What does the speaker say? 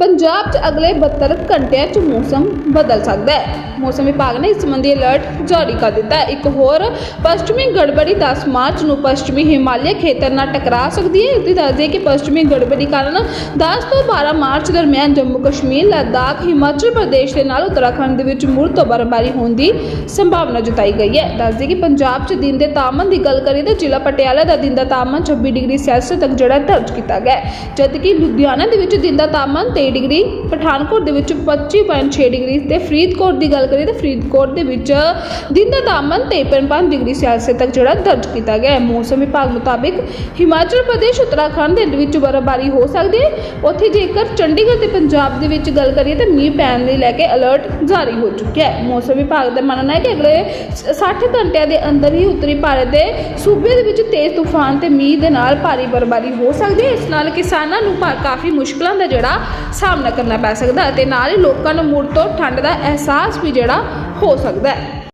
ਪੰਜਾਬ 'ਚ ਅਗਲੇ 72 ਘੰਟਿਆਂ 'ਚ ਮੌਸਮ ਬਦਲ ਸਕਦਾ ਹੈ। ਮੌਸਮ ਵਿਭਾਗ ਨੇ ਇਸ ਸੰਬੰਧੀ ਅਲਰਟ ਜਾਰੀ ਕਰ ਦਿੱਤਾ ਹੈ। ਇੱਕ ਹੋਰ ਪੱਛਮੀ ਗੜਬੜੀ 10 ਮਾਰਚ ਨੂੰ ਪੱਛਮੀ ਹਿਮਾਲਿਆ ਖੇਤਰ ਨਾਲ ਟਕਰਾ ਸਕਦੀ ਹੈ। ਇਸ ਦੀ ਦੱਸਦੇ ਕਿ ਪੱਛਮੀ ਗੜਬੜੀ ਕਾਰਨ 10 ਤੋਂ 12 ਮਾਰਚ ਦਰਮਿਆਨ ਜੰਮੂ ਕਸ਼ਮੀਰ, ਲਦਾਖ, ਹਿਮਾਚਲ ਪ੍ਰਦੇਸ਼ ਦੇ ਨਾਲ ਉੱਤਰਾਖੰਡ ਦੇ ਵਿੱਚ ਮੁੜ ਤੋਂ ਬਰਫ਼ਬਾਰੀ ਹੋਣ ਦੀ ਸੰਭਾਵਨਾ ਜਤਾਈ ਗਈ ਹੈ। ਦੱਸਦੇ ਕਿ ਪੰਜਾਬ 'ਚ ਦਿਨ ਦੇ ਤਾਪਮਾਨ ਦੀ ਗੱਲ ਕਰੀਏ ਤਾਂ ਜ਼ਿਲ੍ਹਾ ਪਟਿਆਲਾ ਦਾ ਦਿਨ ਦਾ ਤਾਪਮਾਨ 26 ਡਿਗਰੀ ਸੈਲਸੀਅਸ ਤੱਕ ਜਿਹੜਾ ਦਰਜ ਕੀਤਾ ਗਿਆ ਜਦਕਿ ਲੁਧਿਆਣਾ ਦੇ ਵਿੱਚ ਦਿਨ ਦਾ ਤਾਪਮਾਨ ਡਿਗਰੀ, ਪਠਾਨਕੋਟ ਦੇ ਵਿੱਚ 25.6 ਡਿਗਰੀ ਤੇ ਫਰੀਦਕੋਟ ਦੀ ਗੱਲ ਕਰੀਏ ਤਾਂ ਫਰੀਦਕੋਟ ਦੇ ਵਿੱਚ ਦਿਨ ਦਾ ਤਾਪਮਾਨ 53.5 ਡਿਗਰੀ ਸੈਲਸੀਅਸ ਤੱਕ ਜਿਹੜਾ ਦਰਜ ਕੀਤਾ ਗਿਆ ਹੈ। ਮੌਸਮ ਵਿਭਾਗ ਮੁਤਾਬਿਕ ਹਿਮਾਚਲ ਪ੍ਰਦੇਸ਼, ਉੱਤਰਾਖੰਡ ਦੇ ਵਿੱਚ ਬਰਫ਼ਬਾਰੀ ਹੋ ਸਕਦੀ ਹੈ। ਉੱਥੇ ਜੇਕਰ ਚੰਡੀਗੜ੍ਹ ਤੇ ਪੰਜਾਬ ਦੇ ਵਿੱਚ ਗੱਲ ਕਰੀਏ ਤਾਂ ਮੀਂਹ ਪੈਣ ਲਈ ਲੈ ਕੇ ਅਲਰਟ ਜਾਰੀ ਹੋ ਚੁੱਕਿਆ ਹੈ। ਮੌਸਮ ਵਿਭਾਗ ਦਾ ਮੰਨਣਾ ਹੈ ਕਿ ਅਗਲੇ 60 ਘੰਟਿਆਂ ਦੇ ਅੰਦਰ ਹੀ ਉੱਤਰੀ ਭਾਰਤ ਦੇ ਸੂਬੇ ਦੇ ਵਿੱਚ ਤੇਜ਼ ਤੂਫਾਨ ਤੇ ਮੀਂਹ ਦੇ ਨਾਲ ਭਾਰੀ ਬਰਫ਼ਬਾਰੀ ਹੋ ਸਕਦੀ ਹੈ। ਇਸ ਨਾਲ ਕਿਸਾਨਾਂ ਨੂੰ ਭਾ- ਕਾਫੀ ਮੁਸ਼ਕਲਾਂ ਦਾ ਜਿਹੜਾ ਸਾਹਮਣਾ ਕਰਨਾ ਪੈ ਸਕਦਾ ਅਤੇ ਨਾਲ ਹੀ ਲੋਕਾਂ ਨੂੰ ਮੁੜ ਤੋਂ ਠੰਡ ਦਾ ਅਹਿਸਾਸ ਵੀ ਜਿਹੜਾ ਹੋ ਸਕਦਾ ਹੈ।